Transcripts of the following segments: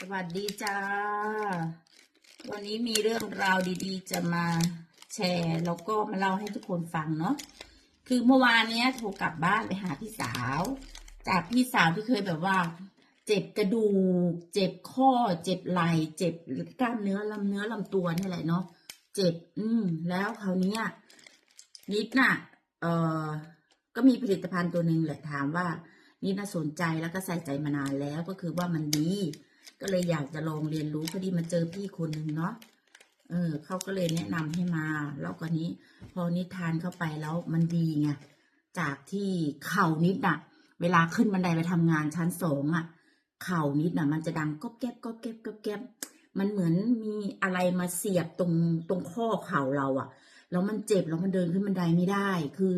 สวัสดีจ้า วันนี้มีเรื่องราวดีๆ จะมาแชร์แล้วก็มาเล่าให้ทุกคนฟังเนาะ คือเมื่อวานเนี้ยโทรกลับบ้านไปหาพี่สาว จากพี่สาวที่เคยแบบว่า เจ็บกระดูก เจ็บข้อ เจ็บไหล่ เจ็บกล้ามเนื้อลำเนื้อลำตัวนี่แหละเนาะ เจ็บ อืม แล้วคราวเนี้ยนิดน่ะ เออก็มีผลิตภัณฑ์ตัวหนึ่งแหละถามว่านิดน่าสนใจแล้วก็ใส่ใจมานานแล้วก็คือว่ามันดี ก็เลยอยากจะลองเรียนรู้พอดีมาเจอพี่คนหนึ่งเนาะเออเขาก็เลยแนะนำให้มา แล้วก็นี้ พอนิทานเข้าไปแล้วมันดีไงจากที่เข่านิดน่ะเวลาขึ้นบันไดไปทำงานชั้นสองอะเข่านิดน่ะมันจะดังก๊อบแก๊บก๊อบแก๊บก๊อบแก๊บมันเหมือนมีอะไรมาเสียบตรงตรงข้อเข่าเราอะแล้วมันเจ็บแล้วมันเดินขึ้นบันไดไม่ได้ คือ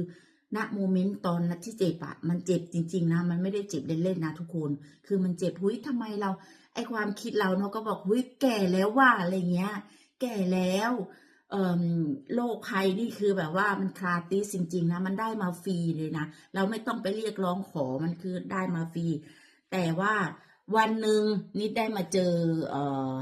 ณโมเมนต์ตอนนั้นที่เจ็บอะมันเจ็บจริง ๆ นะ มันไม่ได้เจ็บเล่นๆนะทุกคน คือมันเจ็บหุยทำไมเรา ไอความคิดเราเนาะก็บอกหุยแก่แล้วว่าอะไรเงี้ย แก่แล้วโรคภัยนี่คือแบบว่ามันคลาติสจริงๆนะมันได้มาฟรีเลยนะเราไม่ต้องไปเรียกร้องขอมันคือได้มาฟรีแต่ว่าวันหนึ่งนิดได้มาเจอเออ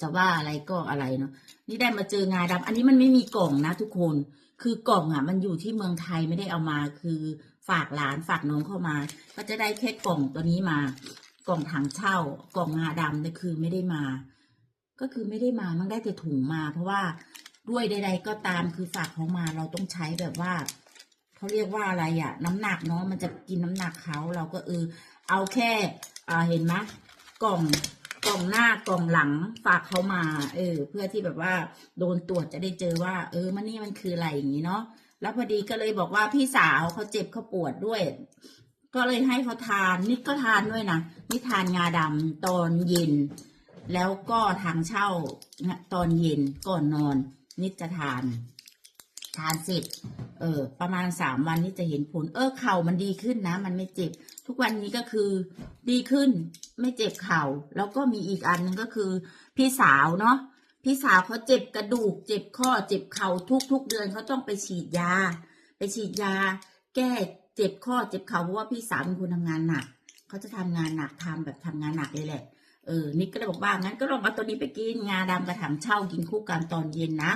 จะว่าอะไรก็อะไรเนาะนี่ได้มาเจองาดำอันนี้มันไม่มีกล่องนะทุกคน คือกล่องอะ มันอยู่ที่เมืองไทยไม่ได้เอามา คือฝากหลานฝากน้องเข้ามา ก็จะได้แค่กล่องตัวนี้มา กล่องถังเช่ากล่องงาดำเนี่ยคือไม่ได้มา ก็คือไม่ได้มามันได้แต่ถุงมา เพราะว่าด้วยใด ๆ ก็ตามคือฝากเขามาเราต้องใช้แบบว่าเขาเรียกว่าอะไรอะน้ำหนักเนาะมันจะกินน้ำหนักเขาเราก็เออเอาแค่อ่าเห็นไหมกล่องกล่องหน้ากล่องหลังฝากเขามา เออ เพื่อที่แบบว่าโดนตรวจจะได้เจอว่า เออมันนี่มันคืออะไรอย่างนี้เนาะแล้วพอดีก็เลยบอกว่าพี่สาวเขาเจ็บเขาปวดด้วย ก็เลยให้เขาทานนิดก็ทานด้วยนะนี่ทานงาดำตอนเย็น แล้วก็ทางเช่าตอนเย็นก่อนนอน นิดจะทาน ทานเสร็จเออ ประมาณสามวันนี่จะเห็นผล เออเข่ามันดีขึ้นนะ มันไม่เจ็บ ทุกวันนี้ก็คือดีขึ้นไม่เจ็บเข่า แล้วก็มีอีกอันนึงก็คือ พี่สาวเนาะพี่สาวเขาเจ็บกระดูก เจ็บข้อเจ็บเข่าทุกๆเดือนเขาต้องไปฉีดยา ไปฉีดยา แก้ เจ็บข้อเจ็บเข่าเพราะว่าพี่สาวเป็นคนทำงานหนักเขาจะทำงานหนักทำแบบทำงานหนักเลยแหละเออนิกก็เลยบอกว่างั้นก็ลองเอาตัวนี้ไปกินงาดำกระถางเช่ากินคู่กันตอนเย็นนะ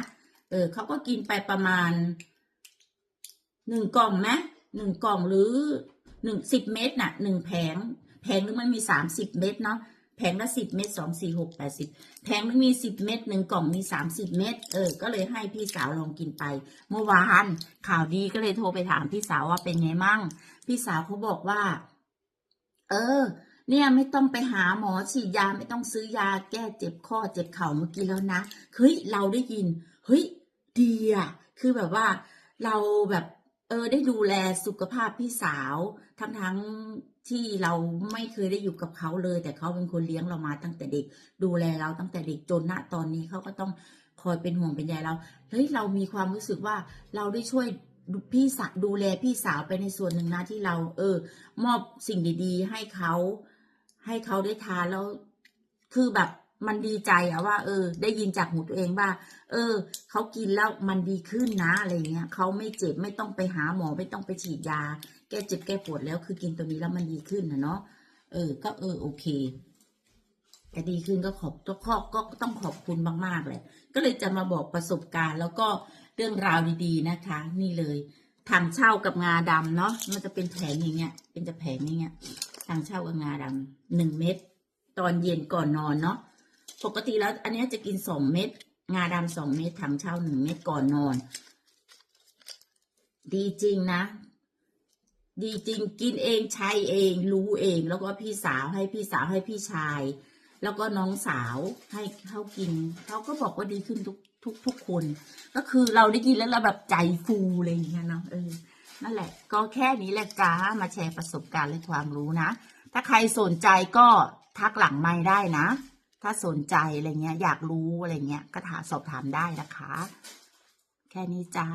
เออเขาก็กินไปประมาณหนึ่งกล่องไหมหนึ่งกล่องหรือหนึ่งสิบเม็ดน่ะหนึ่งแผงแผงนึงมันมีสามสิบเม็ดเนาะ ผงละสิบเม็ดสองสี่หกแปดสิบแผงนึงมีสิบเม็ดหนึ่งกล่องมีสามสิบเม็ดเออ ก็เลยให้พี่สาวลองกินไป เมื่อวานข่าวดีก็เลยโทรไปถามพี่สาวว่าเป็นไงมั่ง พี่สาวเขาบอกว่า เออ เนี่ยไม่ต้องไปหาหมอฉีดยาไม่ต้องซื้อยาแก้เจ็บข้อเจ็บเข่าเมื่อกี้แล้วนะเฮ้ยเราได้ยินเฮ้ยดีอะคือแบบว่าเราแบบ เออได้ดูแลสุขภาพพี่สาว ทั้งทั้งที่เราไม่เคยได้อยู่กับเขาเลย แต่เขาเป็นคนเลี้ยงเรามาตั้งแต่เด็ก ดูแลเราตั้งแต่เด็กจนณตอนนี้เขาก็ต้องคอยเป็นห่วงเป็นใยเราเฮ้ยเรามีความรู้สึกว่าเราได้ช่วยพี่สาวดูแลพี่สาวไปในส่วนหนึ่งนะที่เรา เออ มอบสิ่งดี ๆ ให้เขาให้เขาได้ทานแล้วคือแบบ มันดีใจอะว่า เออ ได้ยินจากหูตัวเองว่า เออเขากินแล้วมันดีขึ้นนะอะไรเงี้ยเขาไม่เจ็บไม่ต้องไปหาหมอไม่ต้องไปฉีดยา แก้เจ็บแก้ปวดแล้วคือกินตัวนี้แล้วมันดีขึ้นนะเนาะเออ ก็เออโอเคแต่ดีขึ้นก็ขอบต้องขอบก็ต้องขอบคุณมากๆเลยก็เลยจะมาบอกประสบการณ์ แล้วก็เรื่องราวดีๆนะคะ นี่เลยถังเช่ากับงาดำเนาะมันจะเป็นแผงอย่างเงี้ย เป็นจะแผงอย่างเงี้ยถังเช่ากับงาดำหนึ่งเม็ดตอนเย็นก่อนนอนเนาะ ปกติแล้วอันนี้จะกินสองเม็ดงาดำสองเม็ดถังเช่าหนึ่งเม็ดก่อนนอน ดีจริงนะ ดีจริงกินเองใช้เอง รู้เอง แล้วก็พี่สาวให้พี่สาวให้พี่ชาย แล้วก็น้องสาวให้เขากินเขาก็บอกว่าดีขึ้นทุกทุกทุกคน ก็คือเราได้ยินแล้วเราแบบใจฟูเลยอย่างเงี้ยเนาะเออนั่นแหละ ก็แค่นี้แหละจ้ามาแชร์ประสบการณ์และความรู้นะ ถ้าใครสนใจก็ทักหลังไม่ได้นะ ถ้าสนใจอะไรเงี้ย อยากรู้อะไรเงี้ย ก็ถามสอบถามได้นะคะ แค่นี้จ้า